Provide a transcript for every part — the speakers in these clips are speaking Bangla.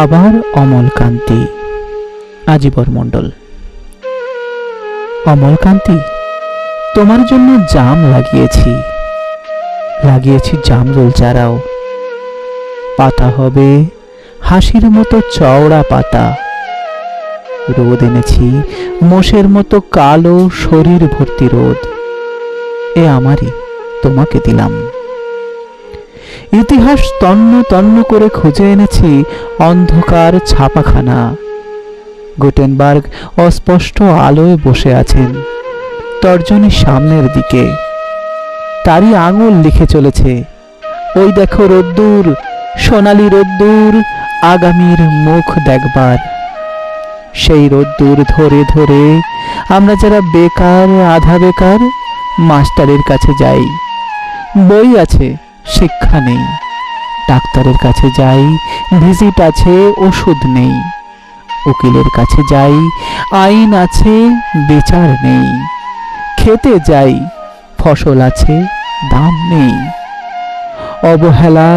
আবার অমলকান্তি। আজীবর মণ্ডল। অমলকান্তি, তোমার জন্য জাম লাগিয়েছি। লাগিয়েছি জামরুল চারাও পাতা হবে হাসির মতো চওড়া পাতা। রোদ এনেছি মোষের মতো কালো শরীর ভর্তি রোদ। এ আমারই, তোমাকে দিলাম। ইতিহাস তন্ন তন্ন করে খুঁজে এনেছি অন্ধকার ছাপাখানা। গুটেনবার্গ অস্পষ্ট আলোয় বসে আছেন তর্জনীর সামনের দিকে। তারই আঙুল লিখে চলেছে, ওই দেখো রোদ্দুর, সোনালি রোদ্দুর, আগামীর মুখ দেখবার। সেই রোদ্দুর ধরে ধরে আমরা যারা বেকার, আধা বেকার, মাস্টারের কাছে যাই। বই আছে শিক্ষা নেই। ডাক্তারের কাছে যাই ভিজিট আছে, ওষুধ নেই। উকিলের কাছে যাই, আইন আছে, বিচার নেই। খেতে যাই, ফসল আছে, দাম নেই। অবহেলা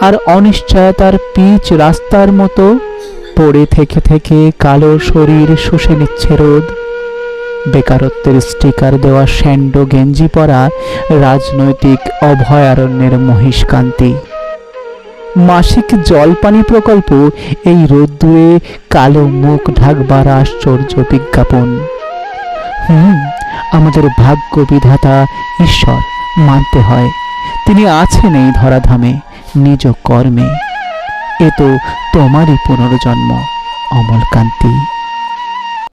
আর অনিশ্চয়তার পিচ রাস্তার মতো, পড়ে থেকে থেকে কালো শরীর শুষে নিচ্ছে রোদ। বেকারত্বের স্টিকার দেওয়া স্যান্ডো গেঞ্জি পরা রাজনৈতিক অভয়ারণ্যের মহিষকান্তি। মাসিক জলপানি প্রকল্প এই রোদ্দুরে কালো মুখ ঢাকবার আশ্চর্য বিজ্ঞাপন। হুম, আমাদের ভাগ্য বিধাতা ঈশ্বর মানতে হয়। তিনি আছেন এই ধরাধামে, নিজ কর্মে। এ তো তোমারই পুনর্জন্ম, অমলকান্তি।